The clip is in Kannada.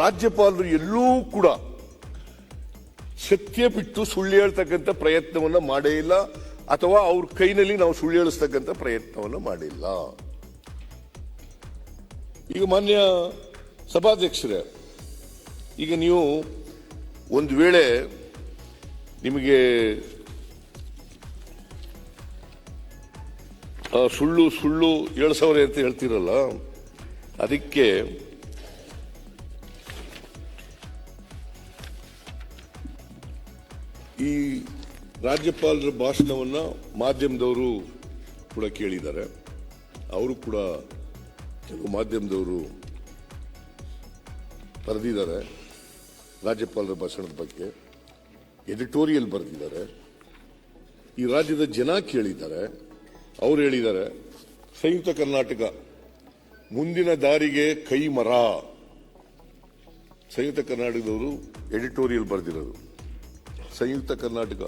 ರಾಜ್ಯಪಾಲರು ಎಲ್ಲೂ ಕೂಡ ಸತ್ಯ ಬಿಟ್ಟು ಸುಳ್ಳು ಹೇಳ್ತಕ್ಕಂಥ ಪ್ರಯತ್ನವನ್ನ ಮಾಡೇ ಇಲ್ಲ, ಅಥವಾ ಅವ್ರ ಕೈನಲ್ಲಿ ನಾವು ಸುಳ್ಳು ಹೇಳಿಸ್ತಕ್ಕಂಥ ಪ್ರಯತ್ನವನ್ನು ಮಾಡಿಲ್ಲ ಈಗ ಮಾನ್ಯ ಸಭಾಧ್ಯಕ್ಷರೇ, ಈಗ ನೀವು ಒಂದು ವೇಳೆ ನಿಮಗೆ ಸುಳ್ಳು ಸುಳ್ಳು ಏಳು ಸಾವಿರ ಅಂತ ಹೇಳ್ತೀರಲ್ಲ, ಅದಕ್ಕೆ ಈ ರಾಜ್ಯಪಾಲರ ಭಾಷಣವನ್ನು ಮಾಧ್ಯಮದವರು ಕೂಡ ಕೇಳಿದ್ದಾರೆ. ಅವರು ಕೂಡ ಕೆಲವು ಮಾಧ್ಯಮದವರು ಬರೆದಿದ್ದಾರೆ, ರಾಜ್ಯಪಾಲರ ಭಾಷಣದ ಬಗ್ಗೆ. ಎಡಿಟೋರಿಯಲ್ ಬರೆದಿದ್ದಾರೆ. ಈ ರಾಜ್ಯದ ಜನ ಕೇಳಿದ್ದಾರೆ. ಅವರು ಹೇಳಿದ್ದಾರೆ, ಸಂಯುಕ್ತ ಕರ್ನಾಟಕ, ಮುಂದಿನ ದಾರಿಗೆ ಕೈ ಮರ ಸಂಯುಕ್ತ ಕರ್ನಾಟಕದವರು ಎಡಿಟೋರಿಯಲ್ ಬರೆದಿರೋದು. ಸಂಯುಕ್ತ ಕರ್ನಾಟಕ.